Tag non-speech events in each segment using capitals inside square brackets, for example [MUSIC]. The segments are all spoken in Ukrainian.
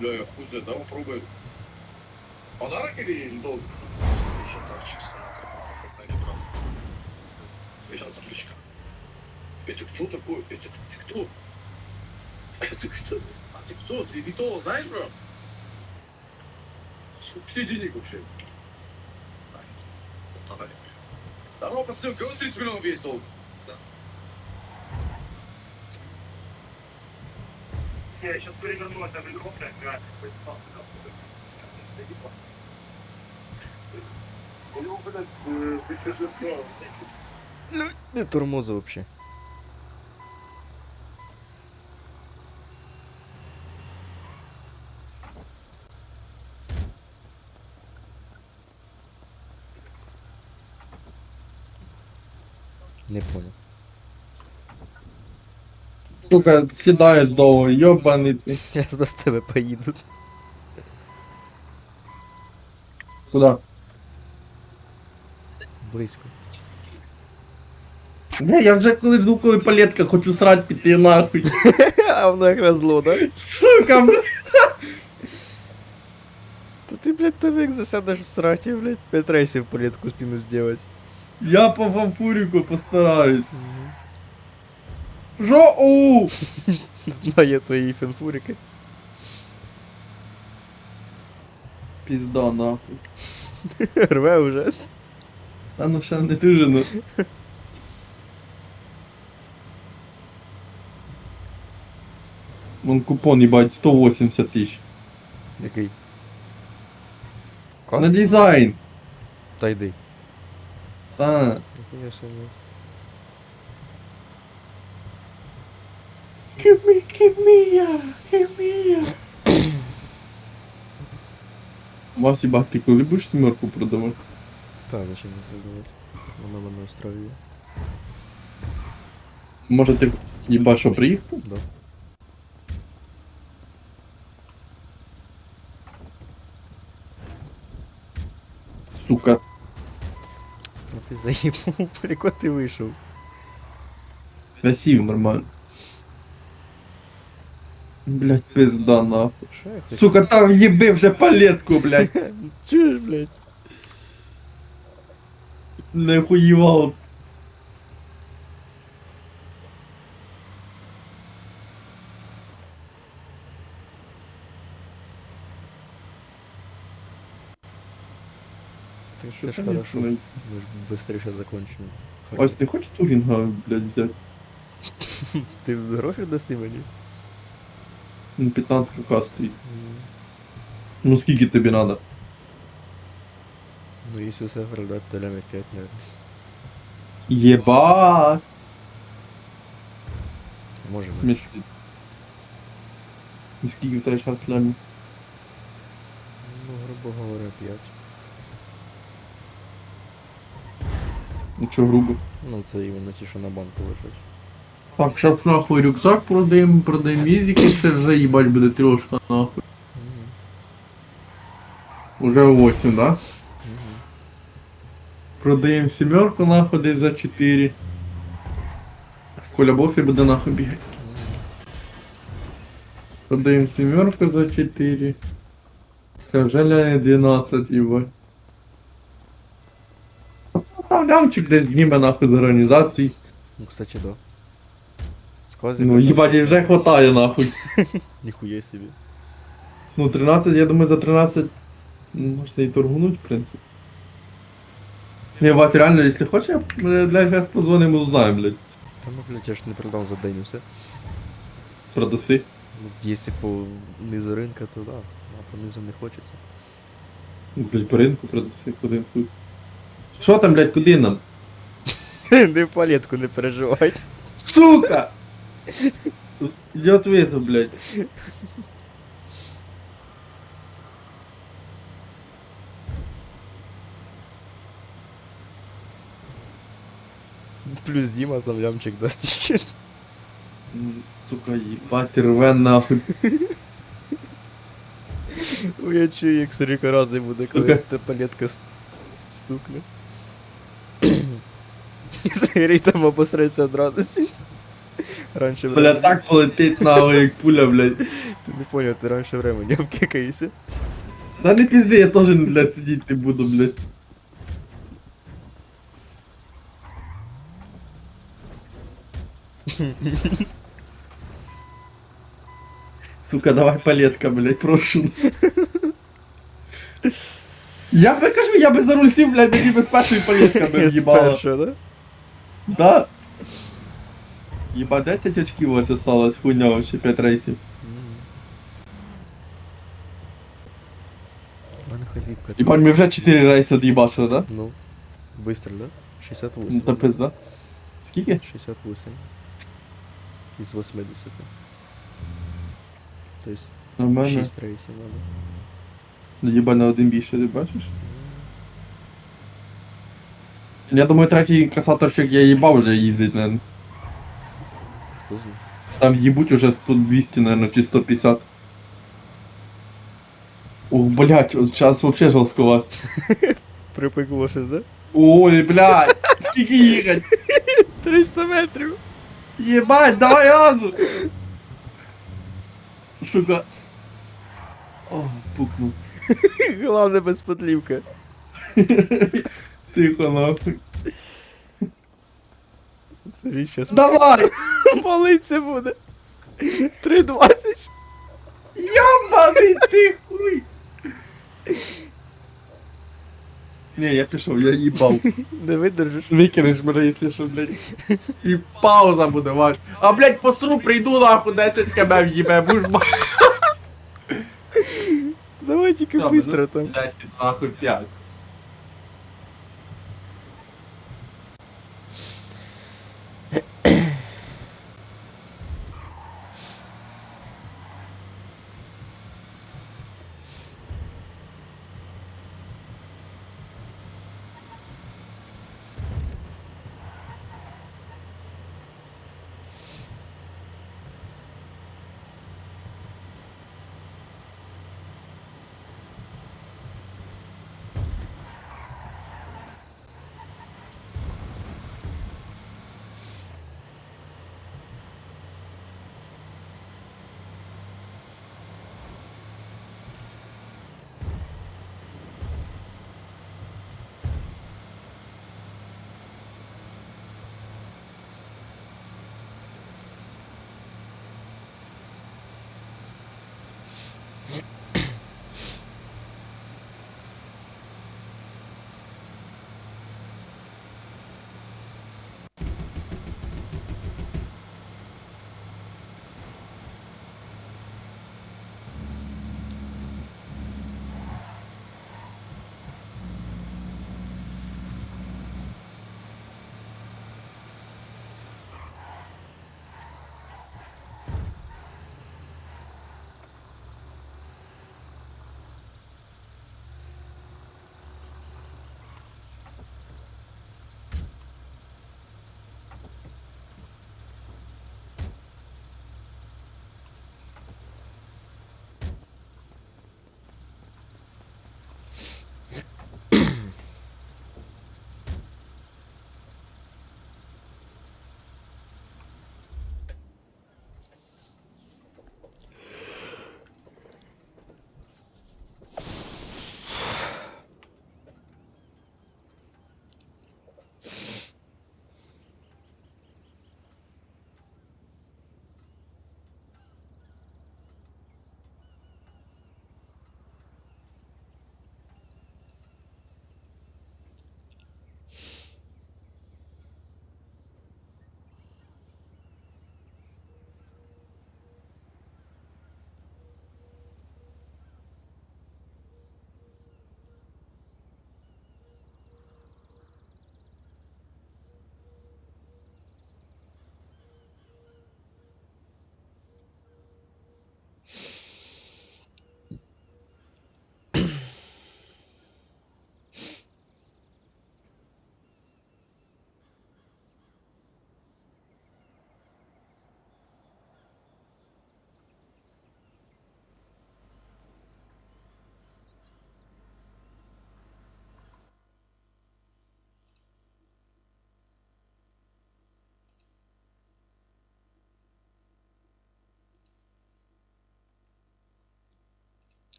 Бля, хуй знает, давай попробуем. Подарок или долг? Еще так чисто хоть на ребра. Это отлично. Это кто такой? Это ты кто? Это кто? А ты кто? Ты Витола знаешь, бро? Сколько тебе денег вообще? Здорово, пацаны, кого 30 миллионов есть долг? Я сейчас переверну это ведро, блядь, реально. Ну, блядь, э, ты скажи, бро. Не тормози вообще. Не понял. Сука, сідаєш довго, йобаний ти. Я без тебе поїду. Куда? Близько. Не, я вже коли жду, коли палетка, хочу срать піти нахуй. [LAUGHS] А воно якраз зло, да? Сука, блядь. Та ти, блядь, тебе як засядеш в сраті, блядь, п'ять рейсів політку спину зробити. Я по фамфуріку постараюсь. Жо У Знає твої фенфурики. Пізда нахуй. Рве вже. Та ну ще не дуже ну. Вон купон, їбать, 180 тисяч. Який? На дизайн. Та йди. Та. Я ще не. Give me, give me, yeah, give me, yeah. Вас їбать, ти коли будеш сімерку продавати? Та, зачем не придумати? Вона мене устроює. Може ти їбать, що приїхав? Да. Сука. А ти заїбав, далеко [LAUGHS] ти вийшов. Я сів нормально. Блять, пизда нахуй. Що я хочу? Сука, там їби вже палетку, блять. [LAUGHS] Чуєш, блядь? Не хуївав. Ти Що це ж там хорошо. є? Ми ж швидше закончимо. Ось ти хочеш турінга, блядь, взяти? [LAUGHS] Ти гроші даси мені? Ну, 15 к стоїть. Ну скільки тобі надо? Ну, если все продать, то лямит 5, наверное. Єбать! Можем. Смішно. І скільки в тебе зараз лямі? Ну, грубо говоря, 5. Ну чо грубо? Ну, це іменно ті, що на банку лежать. Так, щоб нахуй рюкзак продаємо, продаємо візики, це вже їбать буде трошка нахуй. Уже 8, да? Продаємо сімерку нахуй десь за 4. Коля боси буде нахуй бігати. Продаємо сімерку за 4. Це вже ляє 12, їбать. Ну, Там лямчик десь зніме нахуй з організації. Ну, кстати, да. Сквозик. Ну їбать, і вже хватає нахуй. [LAUGHS] Ніхуя собі. Ну 13, я думаю, за 13 м, можна і торгунуть, в принципі. Не, Вася, реально, если хочешь, я, бля, блядь, сейчас позвоним и узнаем, блядь. Та ну, блядь, я ж не продам за день усе. Продаси. Ну, якщо по низу ринка, то да. А по низу не хочеться. Ну, Блядь, по ринку продаси, куди хуй. Що там, блядь, куди нам? [LAUGHS] не в палетку не переживай. Сука! [LAUGHS] Идет вызов, блядь. Плюс Дима там лямчик даст ще. М, Сука, ебать, рве нахуй. [LAUGHS] Ой, я чую, як Саріка разом буде, Сука. коли та палетка с- стукне. Сирій там обосреться од радості. Раніше Бля, времени. так полетить нахуй, як пуля, блядь. Ти не поняв, ти раніше времени обкикаєшся. Да не пізди, я теж, блядь, сидіти не буду, блядь. Сука, давай палетка, блядь, прошу. Я би кажу, я би за руль сів, блядь, мені без першої палетка би в'їбала. Спершу, [LAUGHS] да? Да. Єба 10 очків ось осталось, хуйня, ще 5 рейсів. У ходить ми вже 4 рейси од'їбашили, да? Ну, быстро, да? 68. Ну та пизда. Скільки? 68. Из 80. То есть Нормально. 6 рейсів надо. Ну, Єба на один більше, ти бачиш? Я думаю, третій касаторчик я їбав вже їздить, наверное. Знає? Там їбуть уже 100, 200, наверное, чи 150. Ух, блять, от зараз вообще жорстко вас. [LAUGHS] Припекло щось, да? Ой, блядь, скільки їхать? [LAUGHS] 300 метрів! Єбать, давай газу! Сука. О, пукнув. [LAUGHS] Главне без подлівка. Тихо, нахуй. Смотри, щас Давай! Палиться буде. 3,20. Йобаний ти хуй! Не, я пішов, я їбав. Не видержиш. Викинеш мене, якщо що, блядь. І пауза буде, ваш. А, блядь, посру, прийду нахуй 10 км в'їбе, будеш ба... Давай тільки быстро там. 10 нахуй 5.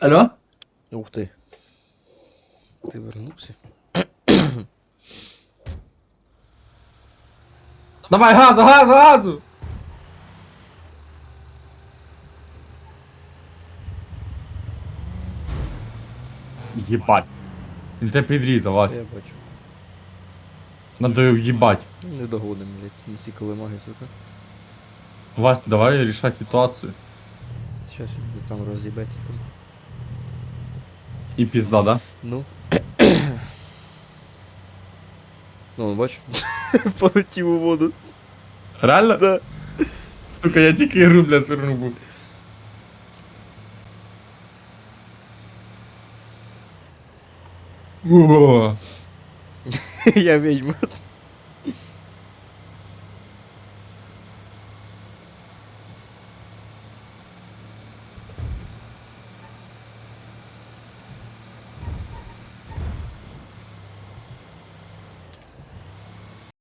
Алло? Ух ти. Ти вернувся? Давай, газу, газу, газу! Єбать. Він тебе підрізав, Вась. Я бачу. Надо його в'їбать. Не догоним, блядь, на ці колемаги, сука. Вась, давай рішай ситуацію. Він там роз'їбеться там. І пізда, да? Ну. [COUGHS] Ну, бач. Полетів у воду. Реально? Да. Сука, я тільки ігру, блядь, свернув був. [LAUGHS] О, Я відьма.